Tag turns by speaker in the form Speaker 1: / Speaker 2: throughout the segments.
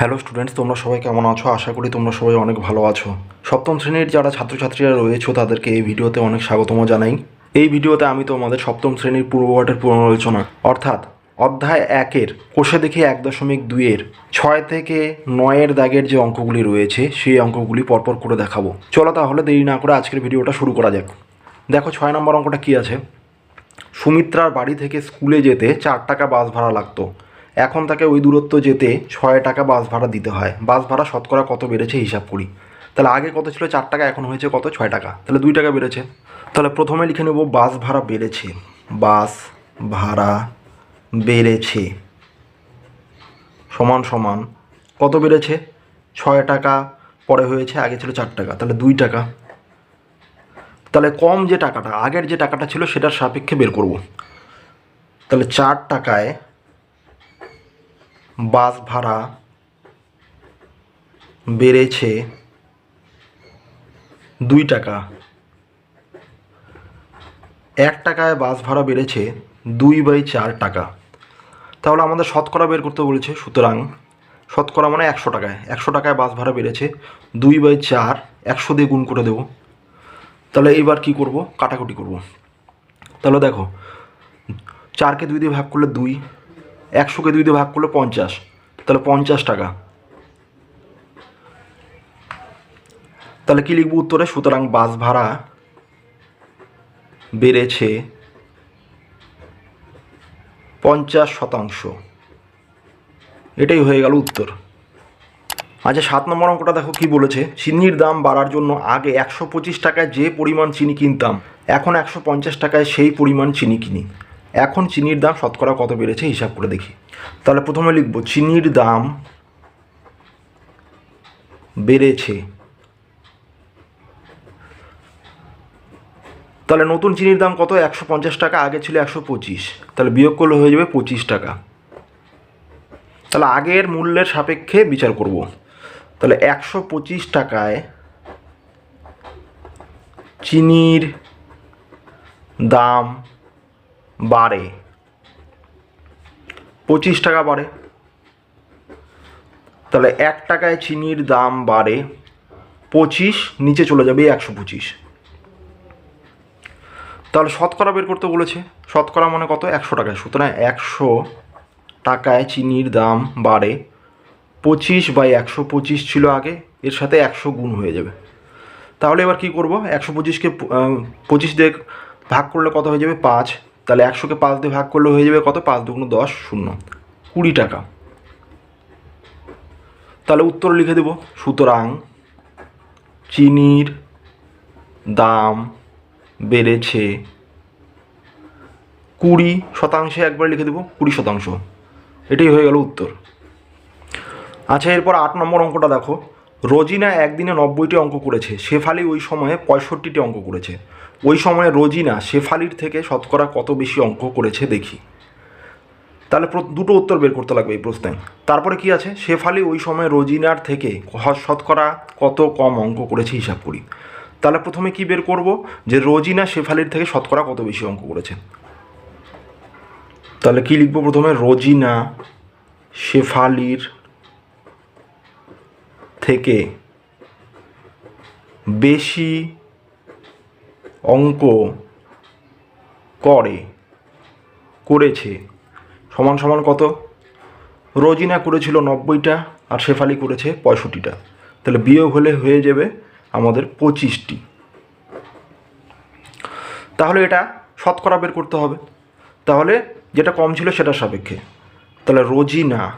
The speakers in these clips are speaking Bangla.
Speaker 1: হ্যালো স্টুডেন্টস, তোমরা সবাই কেমন আছো? আশা করি তোমরা সবাই অনেক ভালো আছো। সপ্তম শ্রেণির যারা ছাত্রছাত্রীরা রয়েছে, তাদেরকে এই ভিডিওতে অনেক স্বাগতম জানাই। এই ভিডিওতে আমি তোমাদের সপ্তম শ্রেণির পূর্বপাঠের পুনরালোচনা অর্থাৎ অধ্যায় একের, কোষে দেখে এক দশমিক দুইয়ের, ছয় থেকে নয়ের দাগের যে অঙ্কগুলি রয়েছে, সেই অঙ্কগুলি পরপর করে দেখাবো। চলো তাহলে দেরি না করে আজকের ভিডিওটা শুরু করা যাক। দেখো, ছয় নম্বর অঙ্কটা কী আছে? সুমিত্রার বাড়ি থেকে স্কুলে যেতে চার টাকা বাস ভাড়া লাগতো। এখন তাকে ওই দূরত্ব যেতে ছয় টাকা বাস ভাড়া দিতে হয়। বাস ভাড়া শতকরা কত বেড়েছে হিসাব করি। তাহলে আগে কত ছিল চার টাকা, এখন হয়েছে কত ছয় টাকা। তাহলে দুই টাকা বেড়েছে। তাহলে প্রথমে লিখে নেব বাস ভাড়া বেড়েছে। বাস ভাড়া বেড়েছে। সমান সমান কত বেড়েছে? ছয় টাকা, পরে হয়েছে আগে ছিল চার টাকা, তাহলে দুই টাকা। তাহলে কম যে টাকাটা, আগের যে টাকাটা ছিল সেটার সাপেক্ষে বের করব। তাহলে চার টাকায় বাস ভাড়া বেড়েছে দুই টাকা। এক টাকায় বাস ভাড়া বেড়েছে দুই বাই চার টাকা। তাহলে আমাদের শতকরা বের করতে বলেছে, সুতরাং শতকরা মানে একশো টাকায়। একশো টাকায় বাস ভাড়া বেড়েছে দুই বাই চার, একশো দিয়ে গুণ করে দেবো। তাহলে এইবার কি করব? কাটাকুটি করব। তাহলে দেখো, চারকে দুই দিয়ে ভাগ করলে দুই একশোকে দুই দিয়ে ভাগ করলে পঞ্চাশ। তাহলে পঞ্চাশ টাকা। তাহলে কি লিখব উত্তরে? সুতরাং বাস ভাড়া বেড়েছে পঞ্চাশ শতাংশ। এটাই হয়ে গেল উত্তর। আচ্ছা সাত নম্বর অঙ্কটা দেখো কি বলেছে? চিনির দাম বাড়ার জন্য আগে একশো পঁচিশ টাকায় যে পরিমাণ চিনি কিনতাম, এখন একশো পঞ্চাশ টাকায় সেই পরিমাণ চিনি কিনি। এখন চিনির দাম শতকরা কত বেড়েছে হিসাব করে দেখি। তাহলে প্রথমে লিখব, চিনির দাম বেড়েছে। তাহলে নতুন চিনির দাম কত? একশো পঞ্চাশ টাকা, আগে ছিল একশো পঁচিশ। তাহলে বিয়োগ করলে হয়ে যাবে পঁচিশ টাকা। তাহলে আগের মূল্যের সাপেক্ষে বিচার করব। তাহলে একশো পঁচিশ টাকায় চিনির দাম বাড়ে পঁচিশ টাকা বাড়ে তাহলে এক টাকায় চিনির দাম বাড়ে পঁচিশ, নিচে চলে যাবে একশো পঁচিশ। তাহলে শতকরা বের করতে বলেছে। শতকরা মানে কত? একশো টাকায়। সুতরাং একশো টাকায় চিনির দাম বাড়ে পঁচিশ বাই একশো পঁচিশ ছিল আগে, এর সাথে একশো গুণ হয়ে যাবে। তাহলে এবার কি করব? একশো পঁচিশকে পঁচিশ দিয়ে ভাগ করলে কত হয়ে যাবে? পাঁচ। তাহলে একশোকে পাঁচ দিয়ে ভাগ করলে হয়ে যাবে কত? পাঁচ দুগুণ দশ শূন্য। কুড়ি টাকা। তাহলে উত্তর লিখে দেব। সুতরাং চিনির দাম বেড়েছে কুড়ি শতাংশে একবার লিখে দেবো, কুড়ি শতাংশ। এটাই হয়ে গেল উত্তর। আচ্ছা এরপর আট নম্বর অঙ্কটা দেখো। রোজিনা একদিনে নব্বইটি অঙ্ক করেছে। শেফালি ওই সময়ে পঁয়ষট্টিটি অঙ্ক করেছে। ওই সময়ে রোজিনা শেফালির থেকে শতকরা কত বেশি অঙ্ক করেছে দেখি। তাহলে দুটো উত্তর বের করতে লাগবে এই প্রশ্নে। তারপরে কি আছে? শেফালি ওই সময় রোজিনার থেকে শতকরা কত কম অঙ্ক করেছে হিসাব করি। তাহলে প্রথমে কি বের করব? যে রোজিনা শেফালির থেকে শতকরা কত বেশি অঙ্ক করেছে। তাহলে কি লিখব প্রথমে? রোজিনা শেফালির থেকে বেশি অঙ্ক করে, করেছে। সমান সমান কত? রোজিনা করেছিল নব্বইটা আর শেফালি করেছে পঁয়ষট্টিটা। তাহলে বিয়োগ হলে হয়ে যাবে আমাদের পঁচিশটি। তাহলে এটা শতকরা বের করতে হবে। তাহলে যেটা কম ছিল সেটার সাপেক্ষে। তাহলে রোজিনা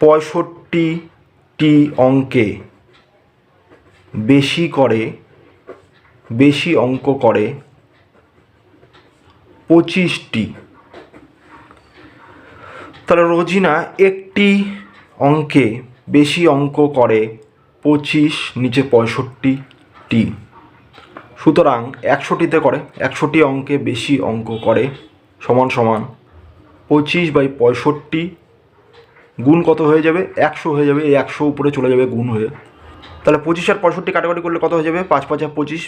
Speaker 1: পঁয়ষট্টিটি অঙ্কে বেশি করে, বেশি অঙ্ক করে পঁচিশটি। তাহলে রোজিনা একটি অঙ্কে বেশি অঙ্ক করে পঁচিশ, নিচে পঁয়ষট্টি টি সুতরাং একশোটিতে করে, একশোটি অঙ্কে বেশি অঙ্ক করে সমান সমান পঁচিশ বাই পঁয়ষট্টি গুণ কত হয়ে যাবে? একশো হয়ে যাবে, এই একশো উপরে চলে যাবে গুণ হয়ে। তাহলে পঁচিশ আর পঁয়ষট্টি কাটাকাটি করলে কত হয়ে যাবে? পাঁচ পাঁচা পঁচিশ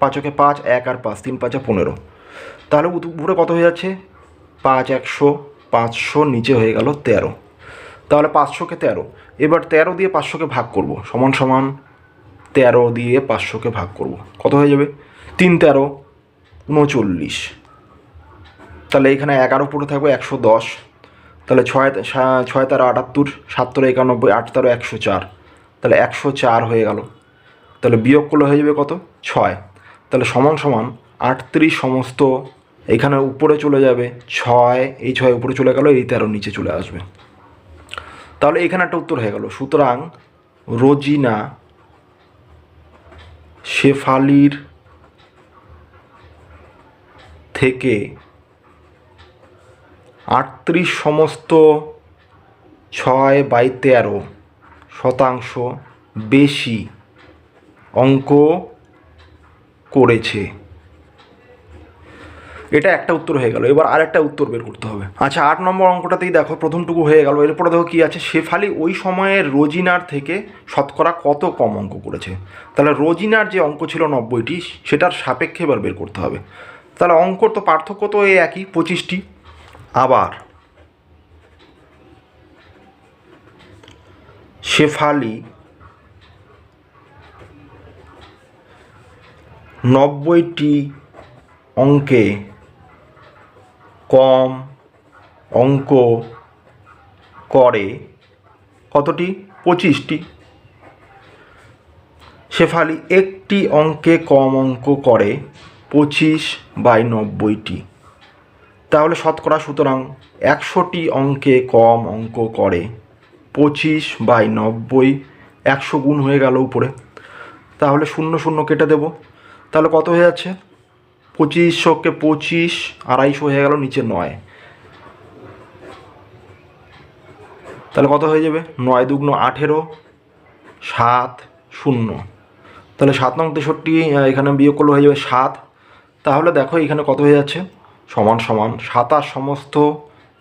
Speaker 1: পাঁচকে পাঁচ, এক আর পাঁচ, তিন পাঁচা পনেরো। তাহলে উপরে কত হয়ে যাচ্ছে? পাঁচ, একশো, পাঁচশো, নিচে হয়ে গেল তেরো। তাহলে পাঁচশোকে তেরো। এবার তেরো দিয়ে পাঁচশোকে ভাগ করব। সমান সমান তেরো দিয়ে পাঁচশোকে ভাগ করব। কত হয়ে যাবে? তিন তেরো, উনচল্লিশ। তাহলে এখানে এগারো পুরো থাকবে একশো দশ। তাহলে ছয় ছয় তেরো আটাত্তর, সাত তেরো একানব্বই, আট তেরো একশো চার। তাহলে একশো চার হয়ে গেল। তাহলে বিয়োগ করলে হয়ে যাবে কত? ছয়। তাহলে সমান সমান আটত্রিশ সমস্ত এখানে উপরে চলে যাবে ছয়, এই ছয় উপরে চলে গেল, এই তেরো নিচে চলে আসবে। তাহলে এখানে একটা উত্তর হয়ে গেল। সুতরাং রোজিনা শেফালির থেকে আটত্রিশ সমস্ত ছয় বাই তেরো শতাংশ বেশি অঙ্ক করেছে। এটা একটা উত্তর হয়ে গেল। এবার আরেকটা উত্তর বের করতে হবে। আচ্ছা আট নম্বর অঙ্কটাতেই দেখো, প্রথমটুকু হয়ে গেল। এরপরে দেখো কি আছে? শেফালি ওই সময়ের রোজিনার থেকে শতকরা কত কম অঙ্ক করেছে? তাহলে রোজিনার যে অঙ্ক ছিল নব্বইটি, সেটার সাপেক্ষে এবার বের করতে হবে। তাহলে অঙ্কর তো পার্থক্য তো এই একই, পঁচিশটি। আবার শেফালি নব্বইটি অঙ্কে কম অঙ্ক করে। কতটি? পঁচিশটি। শেফালি একটি অঙ্কে কম অঙ্ক করে পঁচিশ বাই নব্বইটি। তাহলে শতকরা সুতরাং একশোটি অঙ্কে কম অঙ্ক করে। পঁচিশ বাই নব্বই একশো গুণ হয়ে গেল উপরে। তাহলে শূন্য শূন্য কেটে দেব। তাহলে কত হয়ে যাচ্ছে? পঁচিশশোকে পঁচিশ আড়াইশো হয়ে গেল নিচে নয়। তাহলে কত হয়ে যাবে? নয় দুগ্ন আঠেরো, সাত শূন্য। তাহলে সাত নং তেষট্টি এখানে বিয়োগ করলে হয়ে যাবে সাত। তাহলে দেখো এখানে কত হয়ে যাচ্ছে? সমান সমান সাতাশ সমস্ত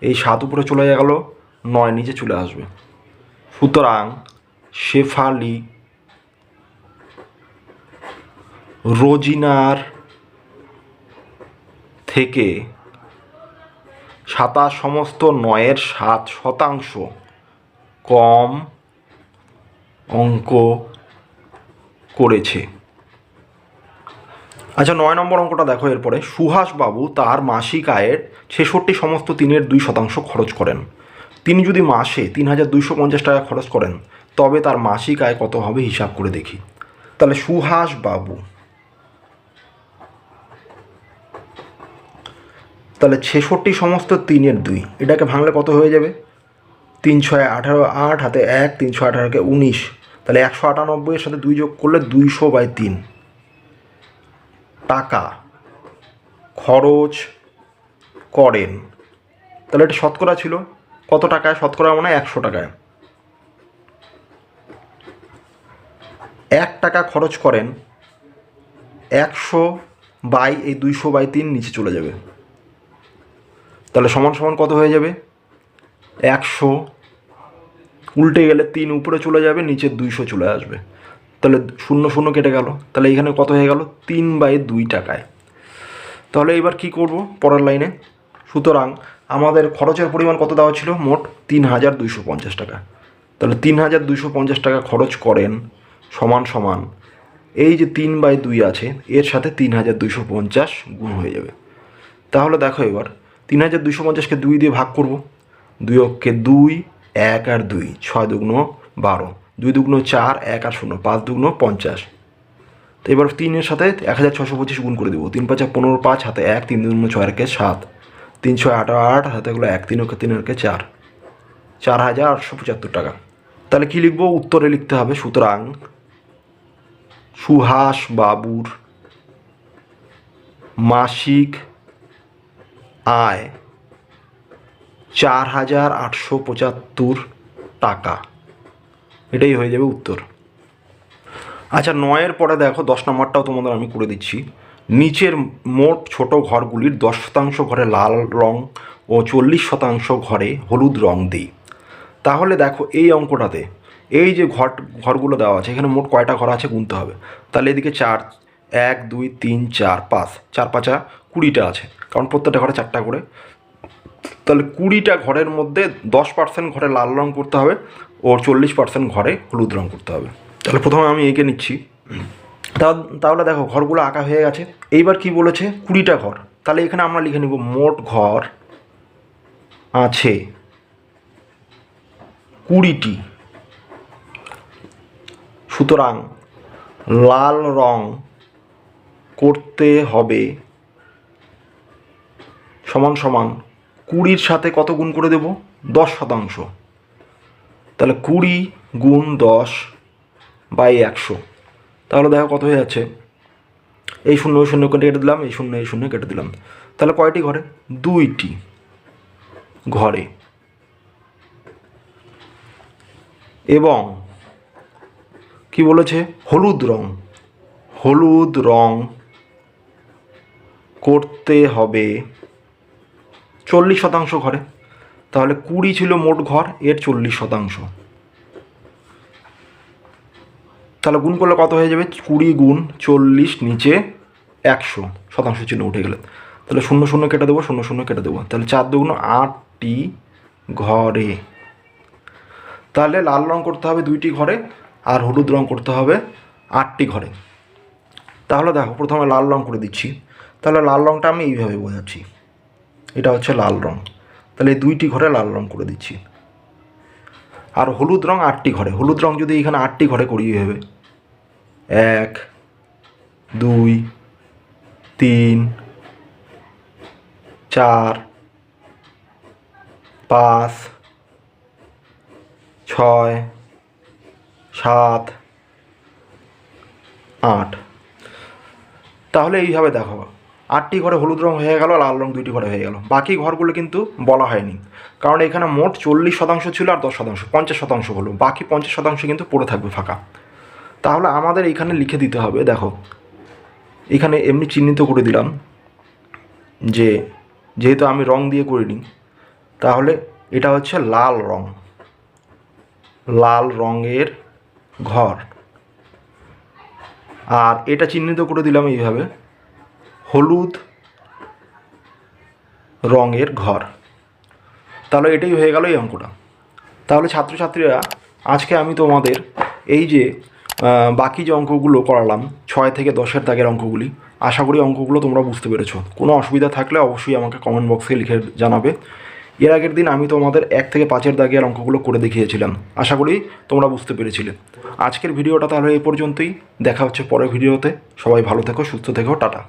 Speaker 1: এই সাত উপরে চলে গেল, নয় নিচে চলে আসবে। সুতরাং শেফালি রোজিনার থেকে সাতাশ সমস্ত নয়ের সাত শতাংশ কম অঙ্ক করেছে। আচ্ছা নয় নম্বর অঙ্কটা দেখো এরপরে। সুহাসবাবু তার মাসিক আয়ের ছেষট্টি সমস্ত তিনের দুই শতাংশ খরচ করেন। তিনি যদি মাসে তিন হাজার দুইশো পঞ্চাশ টাকা খরচ করেন, তবে তার মাসিক আয় কত হবে হিসাব করে দেখি। তাহলে সুহাস বাবু। তাহলে ছেষট্টি সমস্ত তিনের দুই, এটাকে ভাঙলে কত হয়ে যাবে? তিন ছয় আঠারো আট হাতে এক, তিনশো আঠারোকে উনিশ। তাহলে একশো আটানব্বইয়ের সাথে দুই যোগ করলে দুইশো বাই তিন। টাকা খরচ করেন। তাহলে এটা শতকরা ছিল? কত টাকায়? শতকরা মানে একশো টাকায়। এক টাকা খরচ করেন, একশো বাই এই দুইশো বাই তিন নিচে চলে যাবে। তাহলে সমান সমান কত হয়ে যাবে? একশো। উল্টে গেলে তিন, উপরে চলে যাবে, নিচে দুইশো চলে আসবে। তাহলে শূন্য শূন্য কেটে গেল। তাহলে এখানে কত হয়ে গেল? তিন বাই দুই টাকায়। তাহলে এবার কি করব পরের লাইনে? সুতরাং আমাদের খরচের পরিমাণ কত দেওয়া ছিল? মোট তিন হাজার দুইশো পঞ্চাশ টাকা। তাহলে তিন হাজার দুইশো পঞ্চাশ টাকা খরচ করেন সমান সমান এই যে তিন বাই দুই আছে, এর সাথে তিন হাজার দুইশো পঞ্চাশ গুণ হয়ে যাবে। তাহলে দেখো এবার তিন হাজার দুইশো পঞ্চাশকে দুই দিয়ে ভাগ করব। দুই অক্ষে দুই, এক আর দুই, ছয় দুগ্ন বারো। দুই দুগ্ন চার, এক আর শূন্য, পাঁচ দুগ্ন পঞ্চাশ। তো এবার তিনের সাথে এক হাজার ছশো পঁচিশ গুণ করে দেবো। তিন পাঁচ পনেরো, পাঁচ হাতে এক, তিন দুগ্ন ছয়, একে সাত। তিন ছয় আঠারো আট হাতে গুলো এক, তিন ওকে তিন একে চার। চার হাজার আটশো পঁচাত্তর টাকা। তাহলে কী লিখব? উত্তরে লিখতে হবে সুতরাং সুহাস বাবুর মাসিক আয় চার হাজার আটশো পঁচাত্তর টাকা। এটাই হয়ে যাবে উত্তর। আচ্ছা নয়ের পরে দেখো, দশ নম্বরটাও তোমাদের আমি করে দিচ্ছি। নিচের মোট ছোট ঘরগুলির দশ শতাংশ ঘরে লাল রং ও চল্লিশ শতাংশ ঘরে হলুদ রং দিই। তাহলে দেখো এই অঙ্কটাতে, এই যে ঘর ঘরগুলো দেওয়া আছে, এখানে মোট কয়টা ঘর আছে গুনতে হবে। তাহলে এদিকে চার, এক, দুই, তিন, চার, পাঁচ, চার পাঁচা কুড়িটা আছে, কারণ প্রত্যেকটা ঘরে চারটা করে। তাহলে কুড়িটা ঘরের মধ্যে দশ পার্সেন্ট ঘরে লাল রং করতে হবে, ও চল্লিশ পার্সেন্ট ঘরে হলুদ রং করতে হবে। তাহলে প্রথমে আমি এঁকে নিচ্ছি। তাহলে দেখো, ঘরগুলো আঁকা হয়ে গেছে। এইবার কি বলেছে? কুড়িটা ঘর। তাহলে এখানে আমরা লিখে নিব, মোট ঘর আছে কুড়িটি। সুতরাং লাল রং করতে হবে। সমান সমান কুড়ির সাথে কত গুণ করে দেব? দশ শতাংশ। তাহলে কুড়ি গুণ দশ বাই একশো। তাহলে দেখো কত হয়ে যাচ্ছে? এই শূন্য শূন্য কেটে কেটে দিলাম, এই শূন্য এই শূন্য কেটে দিলাম। তাহলে কয়টি ঘরে? দুইটি ঘরে। এবং কি বলেছে? হলুদ রং। হলুদ রং করতে হবে চল্লিশ শতাংশ ঘরে। তাহলে কুড়ি ছিল মোট ঘর, এর চল্লিশ শতাংশ। তাহলে গুণ করলে কত হয়ে যাবে? কুড়ি গুণ চল্লিশ নিচে একশো শতাংশ চিহ্ন উঠে গেলে। তাহলে শূন্য শূন্য কেটে দেবো, শূন্য শূন্য কেটে দেবো। তাহলে চার দুগুণ আটটি ঘরে। তাহলে লাল রং করতে হবে দুইটি ঘরে আর হলুদ রং করতে হবে আটটি ঘরে। তাহলে দেখো, প্রথমে লাল রং করে দিচ্ছি। তাহলে লাল রংটা আমি এইভাবে বোঝাচ্ছি। এটা হচ্ছে লাল রং। তাহলে দুইটি ঘরে লাল রং করে দিচ্ছি। আর হলুদ রং আটটি ঘরে। হলুদ রং যদি এখানে আটটি ঘরে করি হবে। এক, দুই, তিন, চার, পাঁচ, ছয়, সাত, আট। তাহলে এইভাবে দেখো আটটি ঘরে হলুদ রং হয়ে গেল, লাল রং দুইটি ঘরে হয়ে গেল। বাকি ঘরগুলো কিন্তু বলা হয়নি। কারণ এখানে মোট চল্লিশ শতাংশ ছিল আর দশ শতাংশ, পঞ্চাশ শতাংশ হলো। বাকি পঞ্চাশ শতাংশ কিন্তু পড়ে থাকবে ফাঁকা। তাহলে আমাদের এখানে লিখে দিতে হবে, দেখো। এখানে এমনি চিহ্নিত করে দিলাম যে, যেহেতু আমি রং দিয়ে করিনি, তাহলে এটা হচ্ছে লাল রং। লাল রঙের ঘর। আর এটা চিহ্নিত করে দিলাম এইভাবে। হলুদ রঙের ঘর। তাহলে এটাই হয়ে গেল এই অঙ্কটা। তাহলে ছাত্রছাত্রীরা, আজকে আমি তোমাদের এই যে বাকি যে অঙ্কগুলো করালাম, ছয় থেকে দশের দাগের অঙ্কগুলি, আশা করি অঙ্কগুলো তোমরা বুঝতে পেরেছ। কোনো অসুবিধা থাকলে অবশ্যই আমাকে কমেন্ট বক্সে লিখে জানাবে। এর আগের দিন আমি তোমাদের এক থেকে পাঁচের দাগের অঙ্কগুলো করে দেখিয়েছিলাম। আশা করি তোমরা বুঝতে পেরেছিলে। আজকের ভিডিওটা তাহলে এই পর্যন্তই। দেখা হচ্ছে পরের ভিডিওতে। সবাই ভালো থেকো, সুস্থ থেকো, টাটা।